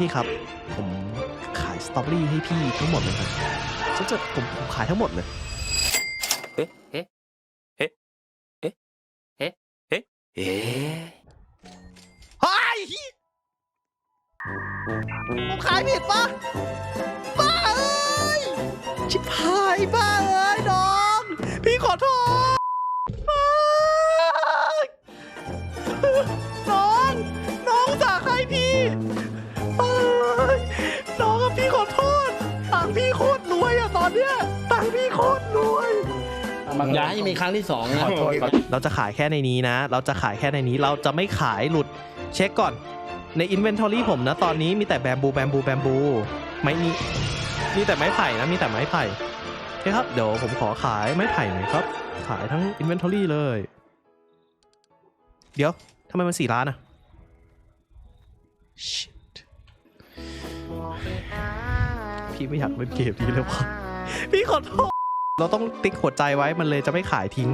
พี่ครับ ผมขายสตรอเบอรี่ให้พี่ทั้งหมดเลยครับฉันจะผมผมขายทั้งหมดเลย เอ๊ะ เอ๊ะ เอ๊ะ เอ๊ะ เอ๊ะ เอ๊ะ เอ๊ะเฮ้ยผมขายผิดปะบ้าเอ้ย ชิบหายบ้าเอ้ยน้อง พี่ขอโทษบ้าน้อง น้องจากให้พี่ เนี้ยตังค์พี่โคตรรวยอย่าให้มีครั้งที่สองนะเราจะขายแค่ในนี้นะ เราจะขายแค่ในนี้ เราจะไม่ขายหลุด เช็คก่อน ใน Inventory ผมนะ ตอนนี้มีแต่แบมบู แบมบู แบมบู ไม้มี มีแต่ไม้ไผ่นะ มีแต่ไม้ไผ่โอเคครับ เดี๋ยวผมขอขายไม้ไผ่หน่อยครับ ขายทั้ง Inventory เลย เดี๋ยวทำไมมันสี่ล้านอะ Shit พี่ไม่อยากเล่นเกมนี้เลยวะ พี่ขอโทษ เราต้องติ๊กหัวใจไว้มันเลยจะไม่ขายทิ้ง